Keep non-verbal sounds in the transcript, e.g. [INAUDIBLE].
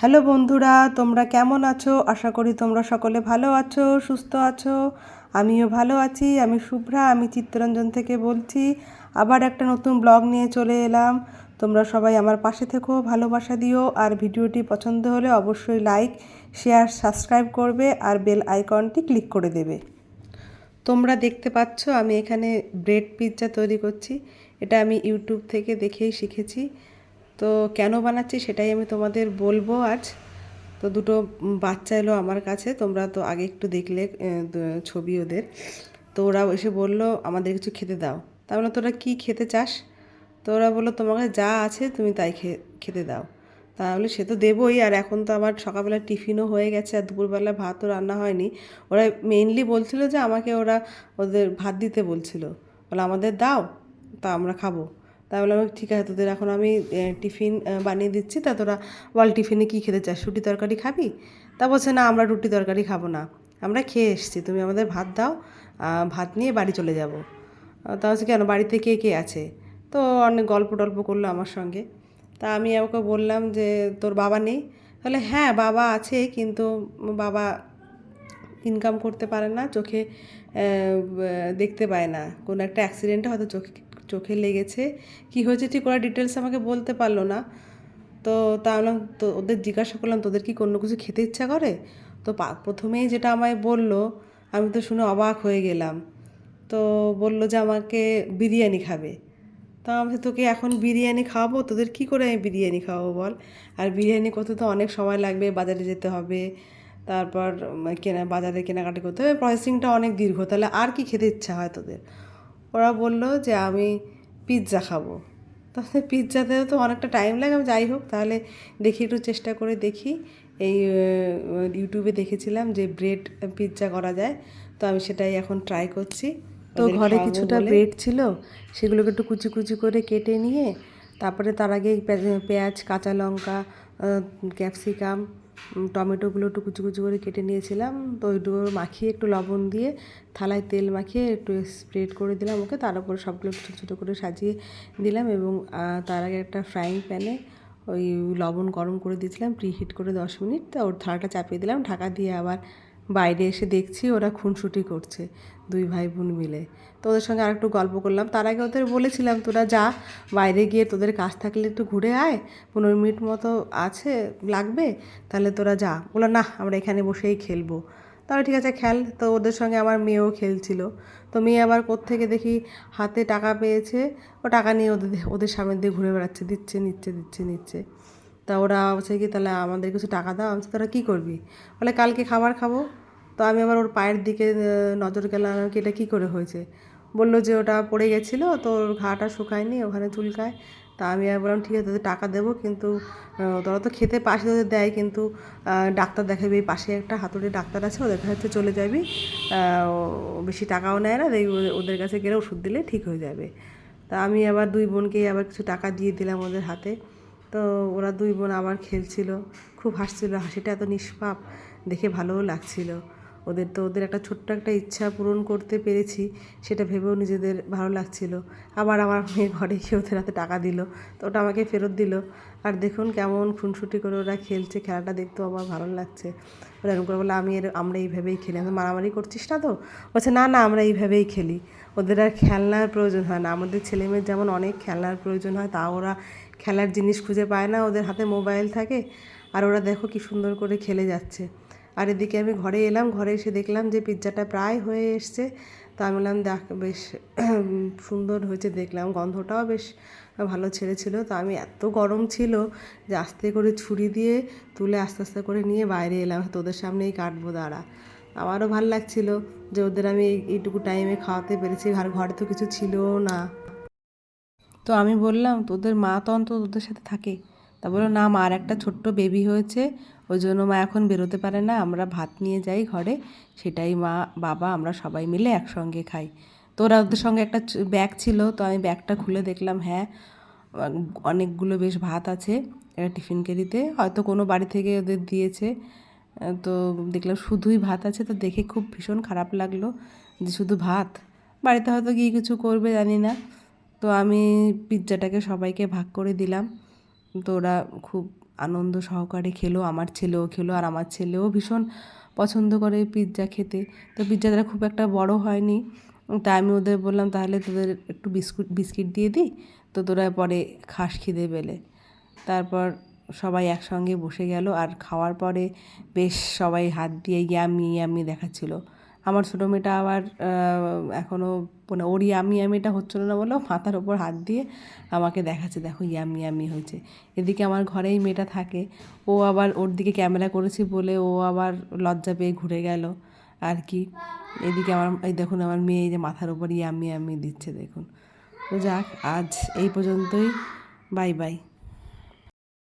Hello বন্ধুরা, তোমরা কেমন আছো? আশা করি তোমরা সকলে ভালো আছো, সুস্থ আছো। আমিও ভালো আছি, আমি শুভ্রা, আমি চিত্তরঞ্জন থেকে বলছি। আবার একটা নতুন ব্লগ নিয়ে চলে এলাম। তোমরা সবাই আমার পাশে থেকো, ভালোবাসা দিও। আর ভিডিওটি পছন্দ হলে অবশ্যই লাইক শেয়ার সাবস্ক্রাইব করবে আর বেল আইকনটি ক্লিক করে দেবে। তোমরা দেখতে পাচ্ছ, আমি এখানে ব্রেড পিৎজা তৈরি করছি। এটা আমি ইউটিউব থেকে দেখেই শিখেছি। তো কেন বানাচ্ছি সেটাই আমি তোমাদের বলব আজ। তো দুটো বাচ্চা এলো আমার কাছে, তোমরা তো আগে একটু দেখলে ছবি ওদের। তো ওরা এসে বলল, আমাদের কিছু খেতে দাও। তাহলে তোরা কি খেতে চাস? তো ওরা বলল তোমাকে যা আছে তুমি তাই খেতে দাও। তাহলে সে তো দেবই, আর এখন তো আমার সকালবেলা টিফিনও হয়ে গেছে, আর দুপুরবেলা ভাতও রান্না হয়নি। ওরা মেইনলি বলছিল যে আমাকে ওরা ওদের ভাত দিতে বলছিল। বলে, আমাদের দাও, তা আমরা খাব। তা বললাম, ঠিক আছে তোদের, এখন আমি টিফিন বানিয়ে দিচ্ছি, তা তোরা বল টিফিনে কী খেতে চাস, রুটি তরকারি খাবি? তা বলছে, না, আমরা রুটি তরকারি খাব না, আমরা খেয়ে এসেছি, তুমি আমাদের ভাত দাও ভাত নিয়ে বাড়ি চলে যাব। তা হচ্ছে কেন, বাড়িতে কে কে আছে? তো অনেক গল্প টল্প করল আমার সঙ্গে। তা আমি ওকে বললাম যে, তোর বাবা নেই? তাহলে হ্যাঁ বাবা আছে, কিন্তু বাবা ইনকাম করতে পারে না, চোখে দেখতে পায় না, কোনো একটা অ্যাক্সিডেন্টে হয়তো চোখে চোখে লেগেছে। কি হয়েছে ঠিক ওরা ডিটেলস আমাকে বলতে পারল না। তো তা বললাম তো ওদের জিজ্ঞাসা করলাম, তোদের কি কোনো কিছু খেতে ইচ্ছা করে? তো প্রথমেই যেটা আমায় বলল, আমি তো শুনে অবাক হয়ে গেলাম। তো বলল যে, আমাকে বিরিয়ানি খাবে। তা আমি তোকে এখন বিরিয়ানি খাওয়াবো? তোদের কি করে আমি বিরিয়ানি খাওয়াবো বল? আর বিরিয়ানি করতে তো অনেক সময় লাগবে, বাজারে যেতে হবে, তারপর কেনা, বাজারে কেনাকাটি করতে হবে প্রসেসিংটা অনেক দীর্ঘ। তাহলে আর কি খেতে ইচ্ছা হয় তোদের? ওরা বলল যে আমি পিৎজা খাব। তাহলে পিৎজাতেও তো অনেকটা টাইম লাগে আমি যাই হোক তাহলে দেখি একটু চেষ্টা করে দেখি। এই ইউটিউবে দেখেছিলাম যে ব্রেড পিৎজা করা যায় তো আমি সেটাই এখন ট্রাই করছি। তো ঘরে কিছুটা ব্রেড ছিল সেগুলোকে একটু কুচি কুচি করে কেটে নিয়ে তারপরে তার আগে পেঁয়াজ কাঁচা লঙ্কা ক্যাপসিকাম টমেটোগুলো একটু কুচি কুচি করে কেটে নিয়েছিলাম। তো ওইটুকু মাখিয়ে একটু লবণ দিয়ে থালায় তেল মাখিয়ে একটু স্প্রেড করে দিলাম ওকে। তার উপরে সবগুলো ছোটো ছোটো করে সাজিয়ে দিলাম এবং তার আগে একটা ফ্রাইং প্যানে ওই লবণ গরম করে দিয়েছিলাম প্রিহিট করে দশ মিনিট। তা ওর থালাটা চাপিয়ে দিলাম। ঢাকা দিয়ে আবার বাইরে এসে দেখছি ওরা খুনসুটি করছে, দুই ভাই বোন মিলে। তো ওদের সঙ্গে আরেকটু গল্প করলাম। তার আগে ওদের বলেছিলাম, তোরা যা, বাইরে গিয়ে তোদের কাজ থাকলে একটু ঘুরে আয়, পনেরো মিনিট মতো আছে, লাগবে, তাহলে তোরা যা। বলল না আমরা এখানে বসেই খেলব। তাহলে ঠিক আছে, খেল। তো ওদের সঙ্গে আমার মেয়েও খেলছিল। তো মেয়ে আবার কোত্থেকে দেখি হাতে টাকা পেয়েছে, ও টাকা নিয়ে ওদের ওদের সামনে দিয়ে ঘুরে বেড়াচ্ছে, দিচ্ছে, নিচ্ছে দিচ্ছে, নিচ্ছে। তা ওরা বলছে কি, তাহলে আমাদের কিছু টাকা দাও। আমি তোরা কী করবি? বলে, কালকে খাবার খাব। তো আমি আবার ওর পায়ের দিকে নজর গেলাম কি, এটা কী করে হয়েছে? বলল যে, ওটা পড়ে গেছিল, তো ওর ঘাটা শুকায়নি, ওখানে চুলকায়। তা আমি আর বললাম, ঠিক আছে, তোদের টাকা দেবো, কিন্তু তোরা তো খেতে পাশে তোদের দেয়, কিন্তু ডাক্তার দেখাবি, এই পাশে একটা হাতুড়ি ডাক্তার আছে, ওদের কাছে চলে যাবি। বেশি টাকাও নেয় না ওদের কাছে গেলে ওষুধ দিলে ঠিক হয়ে যাবে। তা আমি আবার দুই বোনকেই আবার কিছু টাকা দিয়ে দিলাম ওদের হাতে। তো ওরা দুই বোন আবার খেলছিল। খুব হাসছিল হাসিটা এত নিষ্পাপ দেখে ভালোও লাগছিল। ওদের তো ওদের একটা ছোট্ট একটা ইচ্ছা পূরণ করতে পেরেছি, সেটা ভেবেও নিজেদের ভালো লাগছিল। আবার আমার মেয়ে ঘরে গিয়ে ওদের হাতে টাকা দিল, তো ওটা আমাকে ফেরত দিল। আর দেখুন কেমন খুনসুটি করে ওরা খেলছে, খেলাটা দেখতেও আমার ভালো লাগছে। ওরা এরকম করে বলে আমি এর, আমরা এইভাবেই খেলি। আমি মারামারি করছিস না তো? বলছে, না না, আমরা এইভাবেই খেলি। ওদের আর খেলনার প্রয়োজন হয় না। আমাদের ছেলেমেয়ের যেমন অনেক খেলনার প্রয়োজন হয়, তা ওরা খেলার জিনিস খুঁজে পায় না। ওদের হাতে মোবাইল থাকে। আর ওরা দেখো কি সুন্দর করে খেলে যাচ্ছে। আর এদিকে আমি ঘরে এলাম, ঘরে এসে দেখলাম যে পিৎজাটা প্রায় হয়ে এসছে। তা আমি বললাম, দেখ, বেশ [CLEARS THROAT] সুন্দর হয়েছে। দেখলাম গন্ধটাও বেশ ভালো ছেড়েছিল। তো আমি এত গরম ছিল যে আস্তে করে ছুরি দিয়ে তুলে আস্তে আস্তে করে নিয়ে বাইরে এলাম। তোদের সামনেই কাটবো দাঁড়া। আমারও ভালো লাগছিল যে ওদের আমি এইটুকু টাইমে খাওয়াতে পেরেছি। আর ঘরে তো কিছু ছিলও না। তো আমি বললাম, তোদের মা তো অন্তত তোদের সাথে থাকে। তা বলল, না মার একটা ছোট্ট বেবি হয়েছে, ওই জন্য মা এখন বেরোতে পারে না, আমরা ভাত নিয়ে যাই ঘরে, সেটাই মা, বাবা, আমরা সবাই মিলে একসঙ্গে খাই। তো ওরা ওদের সঙ্গে একটা ব্যাগ ছিল, তো আমি ব্যাগটা খুলে দেখলাম হ্যাঁ অনেকগুলো বেশ ভাত আছে, একটা টিফিন ক্যারিতে হয়তো কোনো বাড়ি থেকে ওদের দিয়েছে, তো দেখলাম শুধুই ভাত আছে, তো দেখে খুব ভীষণ খারাপ লাগল যে শুধু ভাত, বাড়িতে হয়তো গিয়ে কিছু করবে জানি না, তো আমি পিৎজাটাকে সবাইকে ভাগ করে দিলাম। তো ওরা খুব আনন্দ সহকারে খেলো, আমার ছেলেও খেলো আর আমার ছেলেও ভীষণ পছন্দ করে পিৎজা খেতে। তো পিৎজাটা খুব একটা বড় হয়নি। তাই আমি ওদের বললাম, তাহলে তোদের একটু বিস্কুট, বিস্কিট দিয়ে দিই, তো তোরা পরে খাস খিদে পেলে। তারপর সবাই একসঙ্গে বসে গেল আর খাওয়ার পরে বেশ সবাই হাত দিয়ে ইয়ামি ইয়ামি দেখাচ্ছিল। আমার ছোটো মেয়েটা আবার এখনও মানে ওর ইয়ামি ইয়ামিটা হচ্ছিল না বলেও মাথার ওপর হাত দিয়ে আমাকে দেখাচ্ছে, দেখো ইয়ামি ইয়ামি হয়েছে। এদিকে আমার ঘরেই মেয়েটা থাকে। ও আবার ওর দিকে ক্যামেরা করেছি বলে ও আবার লজ্জা পেয়ে ঘুরে গেল। আর কি? এদিকে আমার, এই দেখুন আমার মেয়ে যে মাথার ওপর ইয়ামি ইয়ামি দিচ্ছে, দেখুন। তো যাক, আজ এই পর্যন্তই। Bye bye.